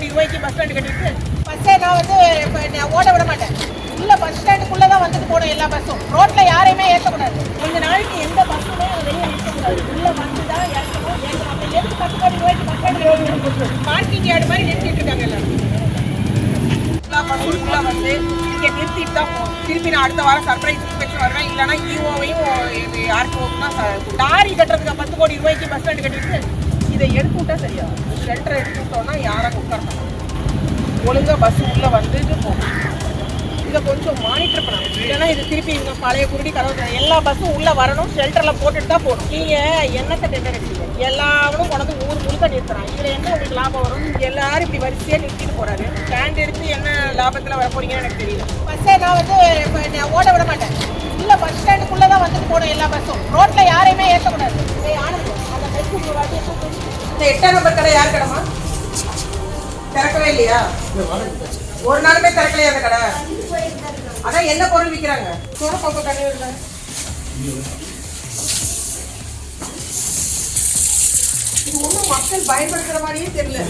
கோடி ரூபாய்க்கு bus stand கட்டிட்டு பஸ்ஸே நான் வந்து இப்போ நான் ஓட விட மாட்டேன். உள்ள பஸ் ஸ்டாண்டுக்குள்ளே தான் வந்துட்டு போகணும் எல்லா பஸ்ஸும் ரோட்டில் யாரையுமே ஏற்றக்கூடாது கொஞ்ச நாளைக்கு எந்த பஸ்ஸுமே வெளியே நிறுத்தக்கூடாது உள்ள வந்து தான் ஏற்றணும் ஏற்றணும் எதுக்கு பத்து கோடி ரூபாய்க்கு பஸ் ஸ்டாண்டு பார்க்கிங் யார்டு மாதிரி நிறுத்திட்டு இருக்காங்க எல்லாரும். எல்லா வந்து இங்கே நிறுத்திட்டு தான் திருப்பி நான் அடுத்த வாரம் சர்ப்ரைஸ் இன்ஸ்பெக்ஷன் வருவேன். இல்லைனா இஓவையும் e யாருக்கும் தான் லாரி கட்டுறதுக்கு பத்து கோடி ரூபாய்க்கு பஸ் ஸ்டாண்டு கட்டிட்டு இதை எடுத்து விட்டா சரியா ஷெல்டர் எடுத்து விட்டோம்னா யாரும் ஒழுங்காக ஒழுங்கா பஸ் உள்ளே வந்துட்டு போகும் இதை கொஞ்சம் மானிட்டர் பண்ணணும். இல்லைன்னா இது திருப்பி இவங்க பழைய குருடி கதவு எல்லா பஸ்ஸும் உள்ளே வரணும் ஷெல்டரில் போட்டுட்டு தான் போகணும். நீங்கள் என்னத்தை டெண்டர் எடுத்தீங்க எல்லாரும் கொண்டு ஊர் முழுக்க நிறுத்துறான். இதில் என்ன உங்களுக்கு லாபம் வரும்? எல்லாரும் இப்படி வரிசையாக நிறுத்திட்டு போகிறாரு ஸ்டாண்ட் எடுத்து என்ன லாபத்தில் வர போறீங்கன்னு எனக்கு தெரியல. பஸ்ஸே நான் வந்து இப்ப நான் ஓட விட மாட்டேன். உள்ள பஸ் ஸ்டாண்டுக்குள்ளே தான் வந்துட்டு போகணும் எல்லா பஸ்ஸும் ரோட்டில் யாரையுமே ஏற்றக்கூடாது ஏய், அந்த பஸ்ஸுக்கு ஒரு வாட்டி இந்த எட்டாம் நம்பர் கடை யார் கடைமா திறக்கவே இல்லையா? ஒரு நாளுமே திறக்கலையா அந்த கடை? அதான் என்ன பொருள் விற்கிறாங்க சோழப்பம்பு கடை இருக்காங்க இது ஒன்றும் மக்கள் பயன்படுத்துற மாதிரியே தெரியல.